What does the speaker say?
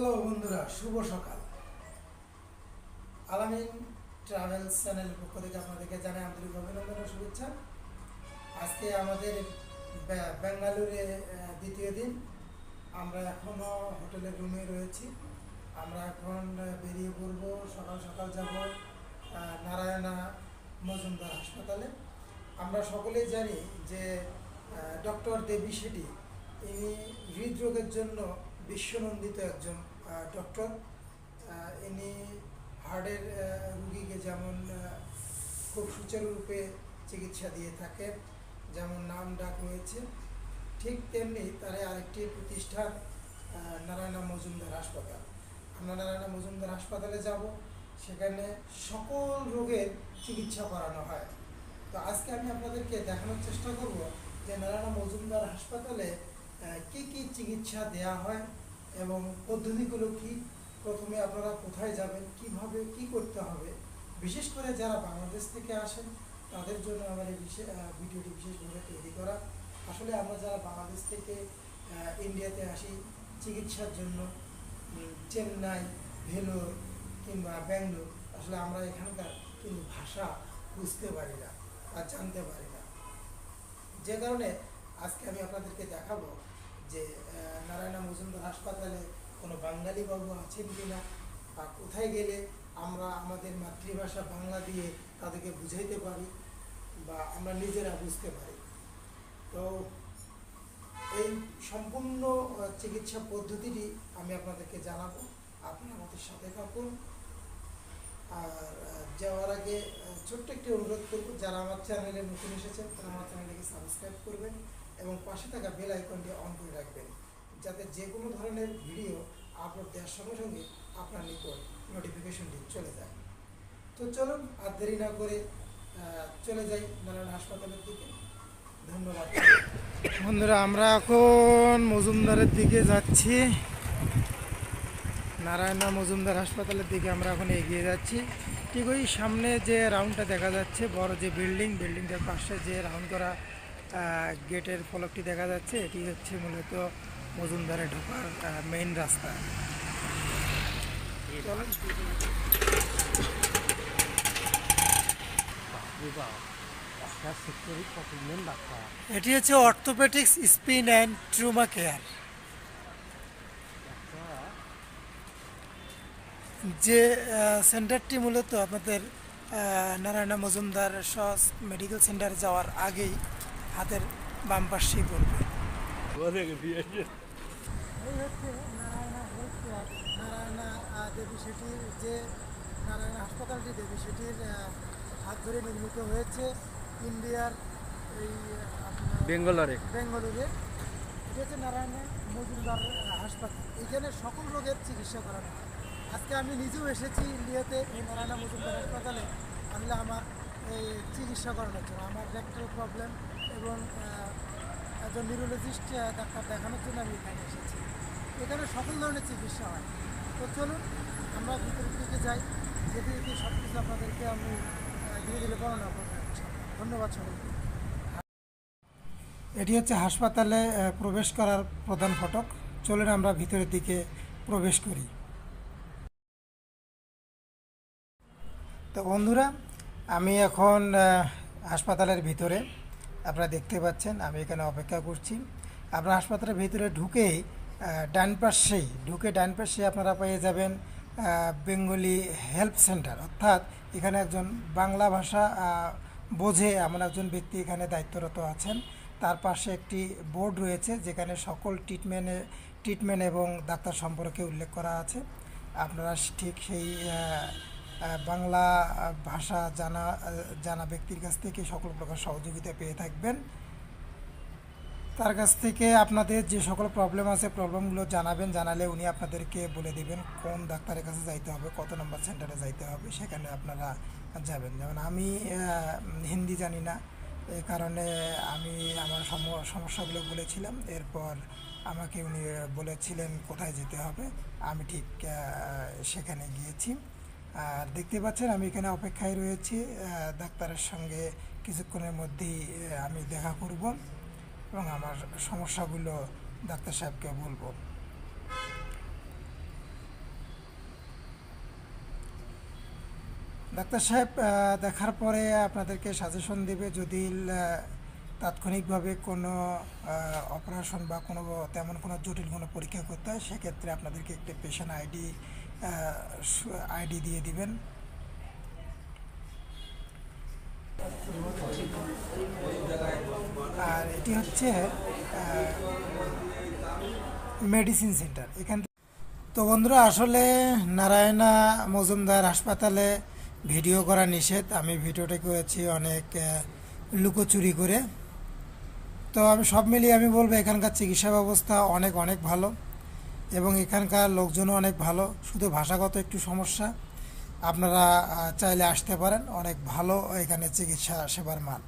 Hello বন্ধুরা, শুভ সকাল। আলামিন ট্রাভেলস চ্যানেলের পক্ষ থেকে আপনাদেরকে জানাই আন্তরিক অভিনন্দন ও শুভেচ্ছা। আজকে আমাদের বেঙ্গালুরে দ্বিতীয় দিন। আমরা এখনও হোটেলের রুমে রয়েছি। আমরা এখন বেরিয়ে পড়ব, সকাল সকাল যাব নারায়ণা মজুমদার হাসপাতালে। আমরা সকলেই জানি যে ডক্টর দেবী শেঠি, ইনি হৃদরোগের জন্য বিশ্বনন্দিত একজন ডক্টর ইনি হার্টের রুগীকে যেমন খুব সুচারুরূপে চিকিৎসা দিয়ে থাকেন, যেমন নাম ডাক রয়েছে, ঠিক তেমনি তার আরেকটি প্রতিষ্ঠান নারায়ণা মজুমদার হাসপাতাল। আমরা নারায়ণা মজুমদার হাসপাতালে যাব, সেখানে সকল রোগের চিকিৎসা করানো হয়। তো আজকে আমি আপনাদেরকে দেখানোর চেষ্টা করব যে নারায়ণা মজুমদার হাসপাতালে কি কি চিকিৎসা দেয়া হয় এবং পদ্ধতিগুলো কি? প্রথমে আপনারা কোথায় যাবেন? কীভাবে কি করতে হবে? বিশেষ করে যারা বাংলাদেশ থেকে আসেন, তাদের জন্য আমার এই বিশেষ ভিডিওটি বিশেষভাবে তৈরি করা। আসলে আমরা যারা বাংলাদেশ থেকে ইন্ডিয়াতে আসি, চিকিৎসার জন্য চেন্নাই, ভেলোর কিংবা ব্যাঙ্গালোর, আসলে আমরা এখানকার কিন্তু ভাষা বুঝতে পারি না বা জানতে পারি না। যে কারণে আজকে আমি আপনাদেরকে দেখাবো যে নারায়ণা মজুমদার হাসপাতালে কোনো বাঙালি বাবু আছেন কি না বা কোথায় গেলে আমরা আমাদের মাতৃভাষা বাংলা দিয়ে তাদেরকে বুঝাইতে পারি বা আমরা নিজেরা বুঝতে পারি? তো এই সম্পূর্ণ চিকিৎসা পদ্ধতিটি আমি আপনাদেরকে জানাব। আপনারা আমাদের সাথে থাকুন। আর যাওয়ার আগে ছোট্ট একটি অনুরোধ করব, যারা আমার চ্যানেলে নতুন এসেছেন, তারা আমার চ্যানেলটিকে সাবস্ক্রাইব করবেন। এবং পাশে থাকা বেল আইকনটি অন করে রাখবেন। যাতে যে কোনো ধরনের ভিডিও আপলোড দেওয়ার সঙ্গে সঙ্গে আপনার নিকট নোটিফিকেশনটি চলে যায়। তো চলুন আর দেরি না করে চলে যাই নারায়ণ হাসপাতালের দিকে। ধন্যবাদ। বন্ধুরা, আমরা এখন মজুমদারের দিকে যাচ্ছি। নারায়ণা মজুমদার হাসপাতালের দিকে আমরা এখন এগিয়ে যাচ্ছি। ঠিক ওই সামনে যে রাউন্ডটা দেখা যাচ্ছে, বড় যে বিল্ডিং বিল্ডিংটার পাশে যে রাউন্ড করা গেটের ফলকটি দেখা যাচ্ছে। এটি হচ্ছে মূলত মজুমদারে ঢোকার মেইন রাস্তা। এটি হচ্ছে orthopaedics spine and trauma care যে সেন্টারটি মূলত আপনাদের নারায়ণা মজুমদার সস মেডিকেল সেন্টার যাওয়ার আগেই হাতের বাম পাশেই পড়বে নারায়ণা দেবী সেটির যে নারায়ণা হাসপাতালটি দেবী সেটির হাত ধরে নির্মিত হয়েছে ইন্ডিয়ার এই বেঙ্গালোরে। বেঙ্গালুরে। এটা হচ্ছে নারায়ণ মজুমদার হাসপাতাল। এখানে সকল রোগের চিকিৎসা করানো হয়। আজকে আমি নিজেও এসেছি ইন্ডিয়াতে এই নারায়ণ মজুমদার হাসপাতালে। আমি আমার এই চিকিৎসা করানোর জন্য। আমার রেক্টাল প্রবলেম এবং একজন নিউরোলজিস্ট ডাক্তার দেখানোর জন্য আমি এখানে এসেছি। এখানে সকল ধরনের চিকিৎসা হয়। তো চলুন, আমরা ভিতরের দিকে যাই। যেতে যেতে সব কিছু আপনাদেরকে আমি ধীরে ধীরে বর্ণনা করব ধন্যবাদ সকলকে। এটি হচ্ছে হাসপাতালে প্রবেশ করার প্রধান ফটক। চলুন আমরা ভিতরের দিকে প্রবেশ করি। তো বন্ধুরা, আমি এখন হাসপাতালের ভিতরে আপনারা দেখতে পাচ্ছেন, আমি এখানে অপেক্ষা করছি। আপনারা হাসপাতালের ভিতরে ঢুকে ডান পাশেই ঢুকে ডান পাশে আপনারা পেয়ে যাবেন বেঙ্গলি হেল্প সেন্টার। অর্থাৎ এখানে একজন বাংলা ভাষা বোঝে এমন একজন ব্যক্তি এখানে দায়িত্বরত আছেন। তার পাশে একটি বোর্ড রয়েছে, যেখানে সকল ট্রিটমেন্টে, ট্রিটমেন্ট এবং ডাক্তার সম্পর্কে উল্লেখ করা আছে। আপনারা ঠিক সেই বাংলা ভাষা জানা জানা ব্যক্তির কাছ থেকে সকল প্রকার সহযোগিতা পেয়ে থাকবেন। তার কাছ থেকে আপনাদের যে সকল প্রবলেম আছে প্রবলেমগুলো জানাবেন, জানালে উনি আপনাদেরকে বলে দেবেন কোন ডাক্তারের কাছে যাইতে হবে, কত নম্বর সেন্টারে যাইতে হবে, সেখানে আপনারা যাবেন। যেমন আমি হিন্দি জানি না এই কারণে আমি আমার সম- সমস্যাগুলো বলেছিলাম, এরপর আমাকে উনি বলেছিলেন কোথায় যেতে হবে, আমি ঠিক সেখানে গিয়েছি। আর দেখতে পাচ্ছেন, আমি এখানে অপেক্ষায় রয়েছি। ডাক্তারের সঙ্গে কিছুক্ষণের মধ্যেই আমি দেখা করব এবং আমার সমস্যাগুলো ডাক্তার সাহেবকে বলব। ডাক্তার সাহেব দেখার পরে আপনাদেরকে সাজেশন দেবে যদি তাৎক্ষণিকভাবে কোনো অপারেশন বা কোনো তেমন কোনো জটিল কোনো পরীক্ষা করতে হয়, সেক্ষেত্রে আপনাদেরকে একটি পেশেন্ট আইডি আইডি দিয়ে দিবেন। আর এটি হচ্ছে মেডিসিন সেন্টার এখান তো বন্ধুরা, আসলে নারায়ণা মজুমদার হাসপাতালে ভিডিও করা নিষেধ। আমি ভিডিওটা করেছি অনেক লুকোচুরি করে। তো আমি সব মিলিয়ে আমি বলব, এখানকার চিকিৎসা ব্যবস্থা অনেক অনেক ভালো। এবং এখানকার লোকজনও অনেক ভালো। শুধু ভাষাগত একটু সমস্যা। আপনারা চাইলে আসতে পারেন। অনেক ভালো এখানে চিকিৎসা সেবার মান।